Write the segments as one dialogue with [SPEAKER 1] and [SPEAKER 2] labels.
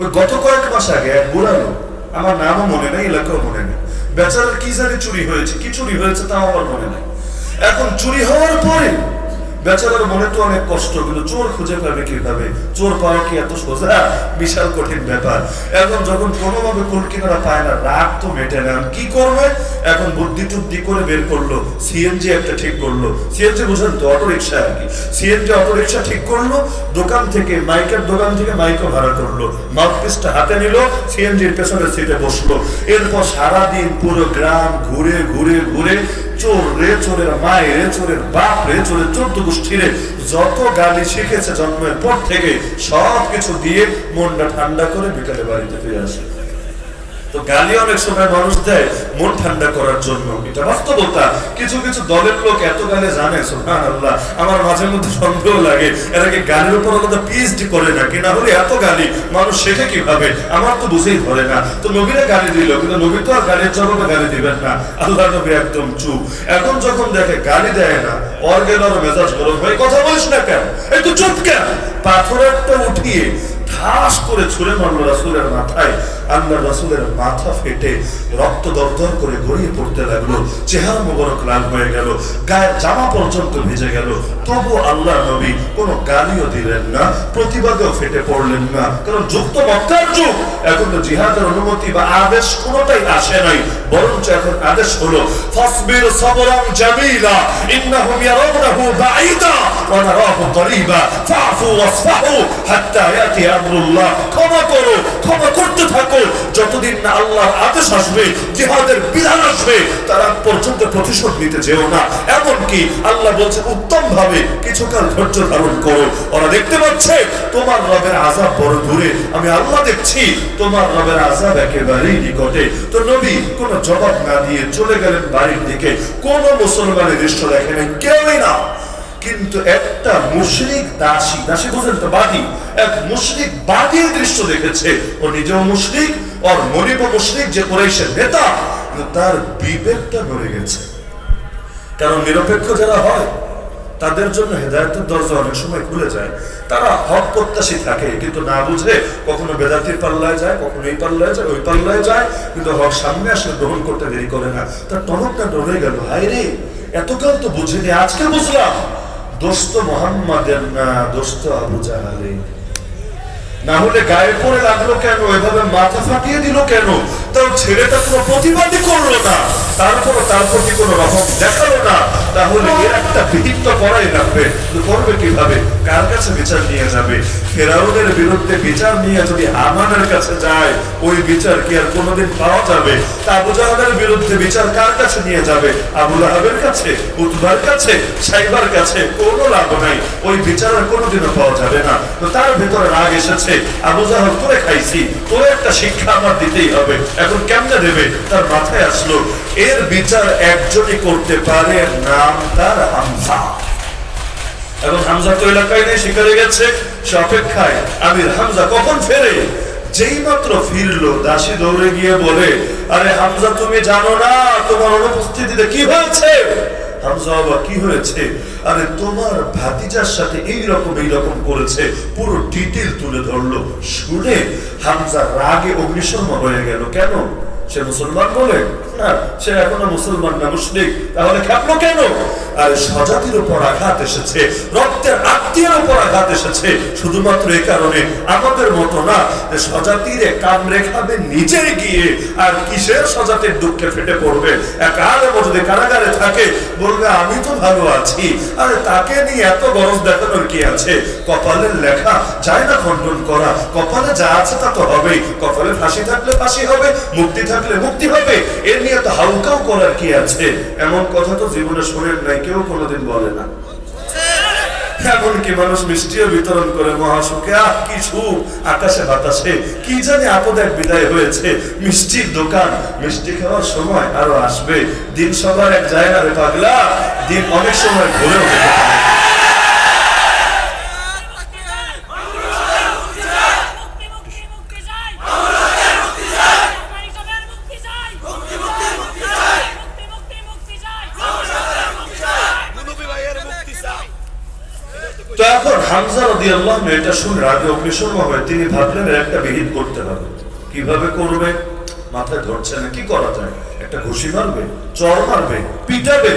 [SPEAKER 1] ওই গত কয়েক মাস আগে এক বুড়া লোক আমার নামও মনে নেই এলাকাও মনে নেই। বেচারার কি জানি চুরি হয়েছে, কি চুরি হয়েছে তাও আমার মনে নেই। এখন চুরি হওয়ার পরে বেচারার মনে তো অনেক কষ্ট, কিন্তু চোর খুঁজে পাবে কীভাবে? চোর পাওয়া কি এত সোজা? বিশাল কঠিন ব্যাপার। এখন যখন কোনোভাবে কোল কিনারা পায় না, রাগ তো মেটে না। কি করবে? এখন বুদ্ধি টুদ্ধি করে বের করল। সিএনজি একটা ঠিক করল। সিএনজি বুঝেন তো অটো রিক্সা আর কি। সিএনজি অটো রিক্সা ঠিক করল, দোকান থেকে মাইকের দোকান থেকে মাইকও ভাড়া করল। মাউথপিসটা হাতে নিল সিএনজির পেছনের সিটে বসল। এরপর সারাদিন পুরো গ্রাম ঘুরে ঘুরে ঘুরে চোর রে চোরের চোরের বাপ রে যত গালি শিখেছে জন্মের পর থেকে সব কিছু দিয়ে মনটা ঠান্ডা করে বিকালে বাড়িতে ফিরে আসে। তো গালি অনেক সময় মানুষ দেয়, মন ঠান্ডা করার জন্য। এটা বাস্তবতা। কিছু কিছু দলের লোক এত গালে জানে সুবহান আল্লাহ আমার মাঝে মধ্যে সন্দেহ লাগে। এরা কি গানের উপর আলাদা পিএইচডি করে না কি না হলে এত গালি, মানুষ শেখে কীভাবে? আমার তো বুঝেই ধরে না। তো নবীরা গালি দিল, কিন্তু নবী তো আর গালির জবাবে গালি দিবেন না। আল্লাহ নবী একদম চুপ। এখন যখন দেখে গালি দেয় না ওর গেল আরও মেজাজ গরম হয়ে, কথা বলিস না কেন? এই তো চুপ কেন? পাথর একটা উঠিয়ে ঠাস করে ছুঁড়ে মারলো রাসুলের মাথায়। আল্লাহ রাসুলের মাথা ফেটে রক্ত দরদর করে গড়িয়ে পড়তে লাগল, চেহারা মোবারক লাল হয়ে গেল, গায়ের জামা পর্যন্ত ভিজে গেল। তবু আল্লাহ নবী কোনো গালিও দিলেন না, প্রতিবাদেও ফেটে পড়লেন না। কারণ যুক্ত মক্কার যুগ, এখন তো জিহাদের অনুমতি বা আদেশ কোনোটাই আসে নাই। বরঞ্চ এখন আদেশ হলো, ফাসবির সাবরান জামিলা ইন্নাহুম ইয়ারাউনাহু বাঈদা, ওয়া নারাহু করিবা ফাফু ওয়াসফাহু হাত্তা ইয়াতি আমরুল্লাহ। ক্ষমা করো, ক্ষমা করতে থাকো। যতদিন না আল্লাহর আদেশ আসবে, জিহাদের বিধান আসবে, তার পর্যন্ত প্রতিশোধ নিতে যেও না। এমনকি আল্লাহ বলছে উত্তম ভাবে কিছুকাল ধৈর্য ধারণ করো। ওরা দেখতে পাচ্ছে, তোমার রবের আজাব বড় দূরে। আমি আল্লাহ দেখছি, তোমার রবের আজাব একেবারেই নিকটে। তো নবী কোনো জবাব না দিয়ে চলে গেলেন বাড়ির দিকে। কোন মুসলমানের দৃশ্য দেখেন কেউই না। কিন্তু একটা মুশরিক দাসী দাসী বুঝেন তো বাদী, এক মুশরিক বাদীর দৃশ্য দেখেছে। ও নিজেও মুশরিক, ওর মনিব মুশরিক যে কোরাইশের নেতা তার বিবেকটা নড়ে গেছে। কারণ নিরপেক্ষ যারা হয়, তাদের জন্য হেদায়তের দরজা অনেক সময় খুলে যায়। তারা হক প্রত্যাশী থাকে, কিন্তু না বুঝে কখনো বেদাতির পাল্লায় যায়, কখনো এই পাল্লায় যায়, ওই পাল্লায় যায়, কিন্তু হক সামনে আসলে গ্রহণ করতে দেরি করে না। তার টনকটা ডরে গেল হাই রে, এতকাল তো বুঝিনি, আজকে বুঝলাম। দোস্ত মোহাম্মদের না, দোস্ত আবু জাহালে না হলে গায়ে পড়ে লাগল কেন? এভাবে মাথা ফাটিয়ে দিল কেন? তার ছেলেটা কোনো প্রতিবাদই করল না। তারপর তার প্রতি কোনো রকম দেখাল না। তাহলে এর একটা বিহিত তো করাই লাগবে। করবে কীভাবে? কার কাছে বিচার নিয়ে যাবে? ফেরাউনের বিরুদ্ধে বিচার নিয়ে যদি হামানের কাছে যায়, ওই বিচার কি আর কোনোদিন পাওয়া যাবে? আবু জাহালের বিরুদ্ধে বিচার কার কাছে নিয়ে যাবে? আবুল আহাবের কাছে? উতবার কাছে? সাইবার কাছে? কোনো লাভ নাই। ওই বিচার আর কোনোদিনও পাওয়া যাবে না। তো তার ভেতরে রাগ এসেছে। আবু জাহাল, তোরে খাইছি। তোরে একটা শিক্ষা আমার দিতেই হবে। এখন কেমনে দেবে? তার মাথায় আসলো, এর বিচার একজনই করতে পারে নাম তোমার ভাতিজার সাথে এই রকম এই রকম করেছে। পুরো ডিটেল তুলে ধরলো। শুনে হামজা রাগে অগ্নিশর্মা হয়ে গেল। কেন? সে মুসলমান বলে? হ্যাঁ সে এখনও মুসলমান না মুসলিম তাহলে খেপলো কেন? স্বজাতির উপর আঘাত এসেছে, রক্তের আত্মীয়ের উপর আঘাত এসেছে। শুধুমাত্র এই কারণে আমাদের মতো না, যে কামড়ে খাবে নিজে গিয়ে, আর কিসের স্বজাতির দুঃখে ফেটে পড়বে? এক যদি কারাগারে থাকে, বলবে, আমি তো ভালো আছি। আরে তাকে নিয়ে এত গরজ দেখানোর কি আছে? কপালের লেখা যায় না খণ্ডন করা। কপালে যা আছে তা তো হবেই। কপালে ফাঁসি থাকলে ফাঁসি হবে, মুক্তি থাকলে মুক্তি হবে। এর নিয়ে তো হাউকাও করার কি আছে? এমন কথা তো জীবনে শোনেন নাই কেউ কোনোদিন বলে না। এমনকি মানুষ মিষ্টিও বিতরণ করে, মহাসুখে, আহ, কি সুখ, আকাশে বাতাসে, কি জানি আপদ এক বিদায় হয়েছে। মিষ্টির দোকান, মিষ্টি খাওয়ার সময় আরও আসবে। দিন সবার এক জায়গা পাগলা, দিন অনেক সময় ঘুরেও যেতে পারে।
[SPEAKER 2] মুক্তি মুক্তি মুক্তি চাই মুক্তি চাই পরিষদের মুক্তি চাই মুক্তি মুক্তি মুক্তি চাই মুক্তি মুক্তি মুক্তি চাই
[SPEAKER 1] হয়। তিনি ভাবলেন একটা বিহিত করতে হবে। কীভাবে করবে? মাথায় ধরছে না, কি করা যায়? একটা ঘুষি মারবে চর মারবে, পিটাবে?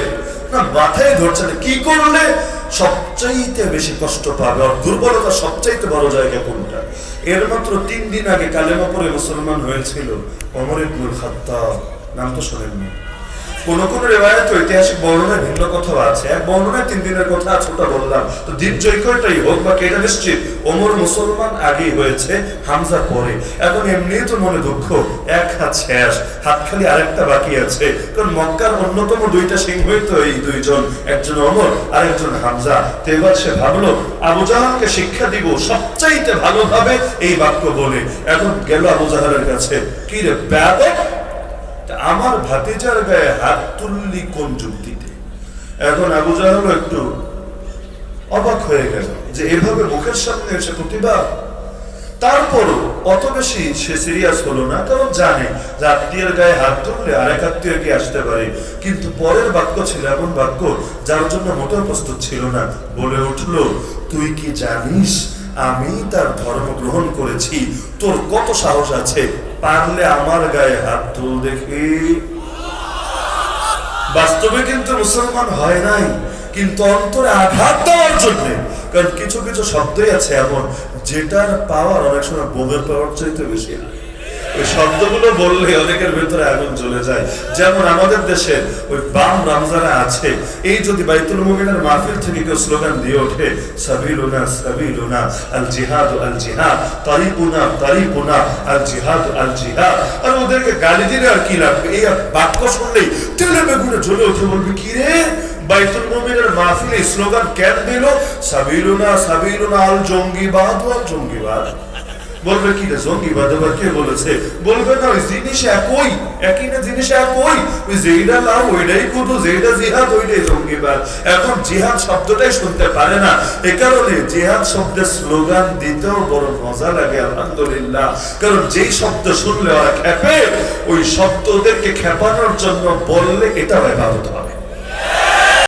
[SPEAKER 1] না, মাথায় ধরছে না, কি করলে? সবচাইতে বেশি কষ্ট পাবে, আর দুর্বলতা সবচাইতে বড় জায়গা কোনটা? এর মাত্র তিন দিন আগে কালেমা পরে মুসলমান হয়েছিল অমর খাত্তাব। নাম তো শোনেননি। কোন কোন রেওয়ায়ত ঐতিহাসিক বর্ণনায় ভিন্ন কথা আছে। এক বর্ণনায় তিন দিনের কথা আছে, ওটা বললাম। তো দ্বীপ জৈকটাই হোক বা কেটা নিশ্চিত ওমর মুসলমান আগেই হয়েছে, হামজা পরে। এখন এমনি তো মনে দুঃখ, এক হাত শেষ হাত খালি আরেকটা বাকি আছে। কারণ মক্কার অন্যতম দুইটা সিংহই তো এই দুইজন, একজন অমর আর একজন হামজা। তো এবার সে ভাবলো, আবু জাহালকে শিক্ষা দিব, সবচাইতে ভালোভাবে এই বাক্য বলে। এখন গেল আবু জাহালের কাছে কি রে ব্যাপক আমার ভাতিজার গায়ে হাত তুললি কোন যুক্তিতে? এখন আবু জাহাল একটু অবাক হয়ে গেল যে এভাবে মুখের সামনে এসে প্রতিবাদ তারপরও অত বেশি সে সিরিয়াস হলো না, কারণ জানে যে আত্মীয়ের গায়ে হাত তুললে আরেক আত্মীয় কি আসতে পারে। কিন্তু পরের বাক্য ছিল এমন বাক্য যার জন্য মোটেও প্রস্তুত ছিল না। বলে উঠল, তুই কি জানিস আমি তার ধর্ম গ্রহণ করেছি? তোর কত সাহস আছে? পারলে আমার গায়ে হাত তুল দেখি। বাস্তবে কিন্তু মুসলমান হয় নাই, কিন্তু অন্তরে আঘাত দেওয়ার জন্য। কারণ কিছু কিছু শব্দই আছে এমন, যেটার পাওয়ার অনেক সময় বোমের পাওয়ার চাইতে বেশি। শব্দগুলো বললে অনেকের ভেতরে আগুন চলে যায়। যেমন আমাদের দেশে ওই বাম রামজানা আছে, এই যদি বাইতুল মুমিনের মাহফিল থেকে কেউ স্লোগান দিয়ে ওঠে, সাবিলুনা সাবিলুনা, আল জিহাদ আল জিহাদ, তারিকুনা তারিকুনা, আল জিহাদ আল জিহাদ। আর ওদেরকে গালি দিলে আর কি লাগবে এই বাক্য শুনলেই তেলে বেগুনে জ্বলে উঠে বলবে, কি রে? বাইতুল মুমিনের মাহফিলে স্লোগান কেন দিল? সাবিলুনা সাবিলুনা, আল জঙ্গিবাদ আল জঙ্গিবাদ। বলবে কি রে জঙ্গিবাদ আবার কে বলেছে? বলবে না, ওই জিনিস একই একই না জিনিস একই। ওই যেইটা লাভ ওইটাই কুটু যেইটা জিহাদ ওইটাই জঙ্গিবাদ এখন জিহাদ শব্দটাই শুনতে পারে না। এ কারণে জিহাদ শব্দের স্লোগান দিতেও বড় মজা লাগে, আলহামদুলিল্লাহ। কারণ যেই শব্দ শুনলে ওরা খেপে ওই শব্দদেরকে খেপানোর জন্য বললে এটা এবাদত হবে